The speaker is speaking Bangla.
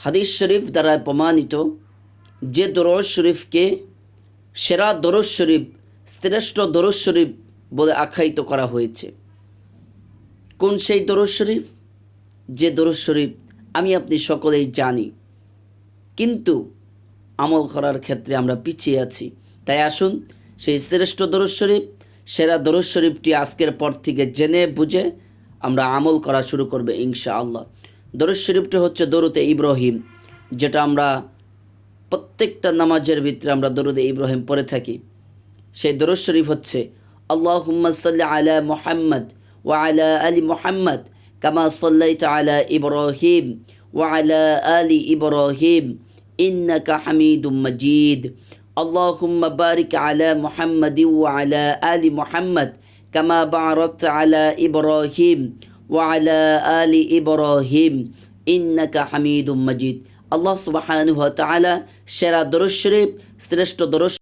হাদিস শরীফ দ্বারা প্রমাণিত যে দরজ শরীফকে সেরা দরজ শরীফ, শ্রেষ্ঠ দরজ শরীফ বলে আখ্যায়িত করা হয়েছে। কোন সেই দরজ শরীফ? যে দরজ শরীফ আমি আপনি সকলেই জানি, কিন্তু আমল করার ক্ষেত্রে আমরা পিছিয়ে আছি। তাই আসুন, সেই শ্রেষ্ঠ দরজ শরীফ, সেরা দরজ শরীফটি আজকের পর থেকে জেনে বুঝে আমরা আমল করা শুরু করবে ইনশা আল্লাহ দরজ শরীফটি হচ্ছে দরুতে ইব্রাহিম যেটা আমরা প্রত্যেকটা নামাজের ভিতরে আমরা দরুদে ইব্রাহিম পড়ে থাকি সেই দরজ শরীফ হচ্ছে আল্লাহ সাল্লি আলা মোহাম্মদ ওয়া আলা আলী মোহাম্মদ কামা সাল্লাইতা আলা ইব্রাহিম ওয়া আলা আলি ইব্রাহিম ইন্নাকা হামিদুম মজিদ اللهم بارك على محمد وعلى آل محمد كما باركت على إبراهيم ওয়ালা আলি ইব্রাহিম ইন্নাকা হামিদুম মজিদ। আল্লাহ সুবাহানুয়া তালা সেরা দরশ শরীফ শ্রেষ্ঠ দরশ